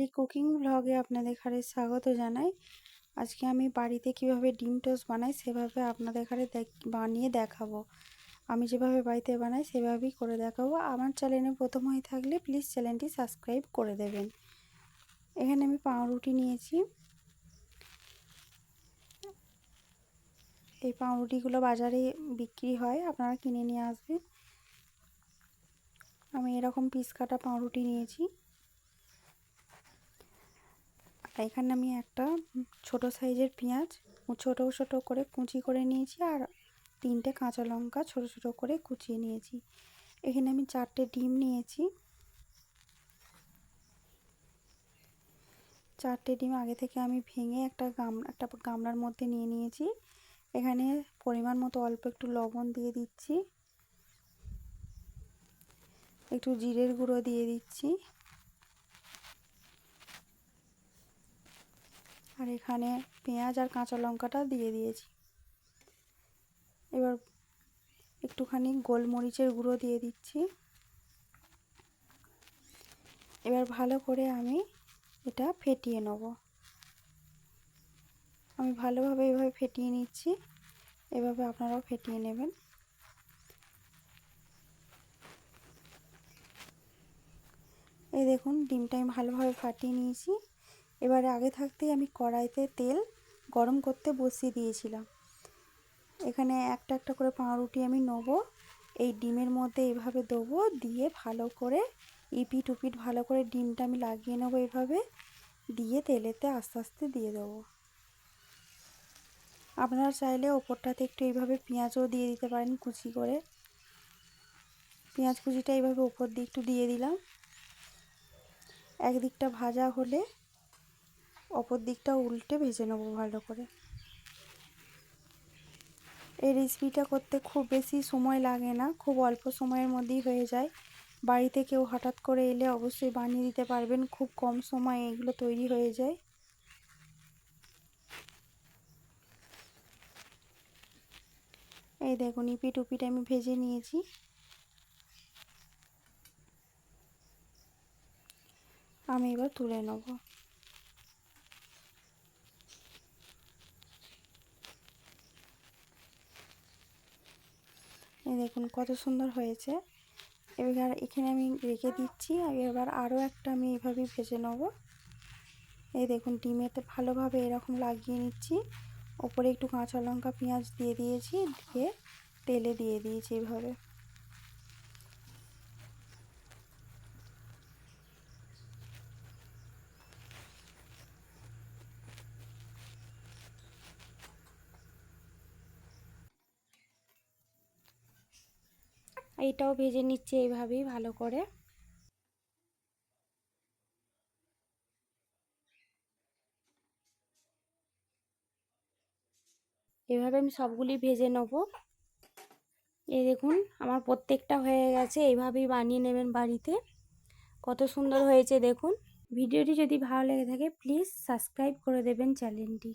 Family cooking ব্লগে আপনাদের এখানে স্বাগত জানাই। আজকে আমি বাড়িতে কীভাবে ডিম টোস্ট বানাই সেভাবে আপনাদের এখানে বানিয়ে দেখাবো। আমি যেভাবে বাড়িতে বানাই সেভাবেই করে দেখাবো। আমার চ্যানেলে প্রথম হয়ে থাকলে প্লিজ চ্যানেলটি সাবস্ক্রাইব করে দেবেন। এখানে আমি পাউরুটি নিয়েছি। এই পাউরুটিগুলো বাজারে বিক্রি হয়, আপনারা কিনে নিয়ে আসবেন। আমি এরকম পিস কাটা পাউরুটি নিয়েছি। এখানে আমি একটা ছোট সাইজের পেঁয়াজ ছোট ছোট করে কুচি করে নিয়েছি আর তিনটে কাঁচা লঙ্কা ছোট ছোট করে কুচিয়ে নিয়েছি। এখানে আমি চারটে ডিম নিয়েছি। চারটে ডিম আগে থেকে আমি ভেঙে একটা গাম, একটা গামলার মধ্যে নিয়ে নিয়েছি। এখানে পরিমাণ মতো অল্প একটু লবণ দিয়ে দিচ্ছি। একটু জিরের গুঁড়ো দিয়ে দিচ্ছি। আর এখানে পেঁয়াজ আর কাঁচা লঙ্কাটা দিয়ে দিয়েছি। এবার একটুখানি গোলমরিচের গুঁড়ো দিয়ে দিচ্ছি। এবার ভালো করে আমি এটা ফেটিয়ে নেব। আমি ভালোভাবে এভাবে ফেটিয়ে নিচ্ছি। এভাবে আপনারাও ফেটিয়ে নেবেন। এই দেখুন, ডিমটা আমি ভালোভাবে ফাটিয়ে নিয়েছি। এবারে আগে থাকতেই আমি কড়াইতে তেল গরম করতে বসিয়ে দিয়েছিলাম। এখানে একটা একটা করে পাউরুটি আমি নেব, এই ডিমের মধ্যে এভাবে দেবো, দিয়ে ভালো করে ইপিট উপিট ভালো করে ডিমটা আমি লাগিয়ে নেব এভাবে, দিয়ে তেলেতে আস্তে আস্তে দিয়ে দেবো। আপনারা চাইলে ওপরটাতে একটু এইভাবে পেঁয়াজও দিয়ে দিতে পারেন কুচি করে। পেঁয়াজ কুচিটা এইভাবে ওপর দিয়ে একটু দিয়ে দিলাম। একদিকটা ভাজা হলে অপর দিকটা উল্টে ভেজে নেব ভালো করে। এই রেসিপিটা করতে খুব বেশি সময় লাগে না, খুব অল্প সময়ের মধ্যেই হয়ে যায়। বাড়িতে কেউ হঠাৎ করে এলে অবশ্যই বানিয়ে দিতে পারবেন, খুব কম সময়ে এগুলো তৈরি হয়ে যায়। এই দেখুন ইপিট উপিট আমি ভেজে নিয়েছি। আমি এবার তুলে নেব। এই দেখুন কত সুন্দর হয়েছে। এবার এখানে আমি রেখে দিচ্ছি। এবার আরও একটা আমি এইভাবেই ভেজে নেব। এই দেখুন ডিমেতে ভালোভাবে এরকম লাগিয়ে নিচ্ছি। ওপরে একটু কাঁচা লঙ্কা, পেঁয়াজ দিয়ে দিয়েছি, দিয়ে তেলে দিয়ে দিয়েছি এইভাবে এইটাও ভেজে নিচ্ছে এইভাবেই ভালো করে। এভাবে আমি সবগুলি ভেজে নেব। এই দেখুন, আমার প্রত্যেকটা হয়ে গেছে, এইভাবেই বানিয়ে নেবেন বাড়িতে। কত সুন্দর হয়েছে দেখুন। ভিডিওটি যদি ভালো লেগে থাকে, প্লিজ সাবস্ক্রাইব করে দেবেন চ্যানেলটি।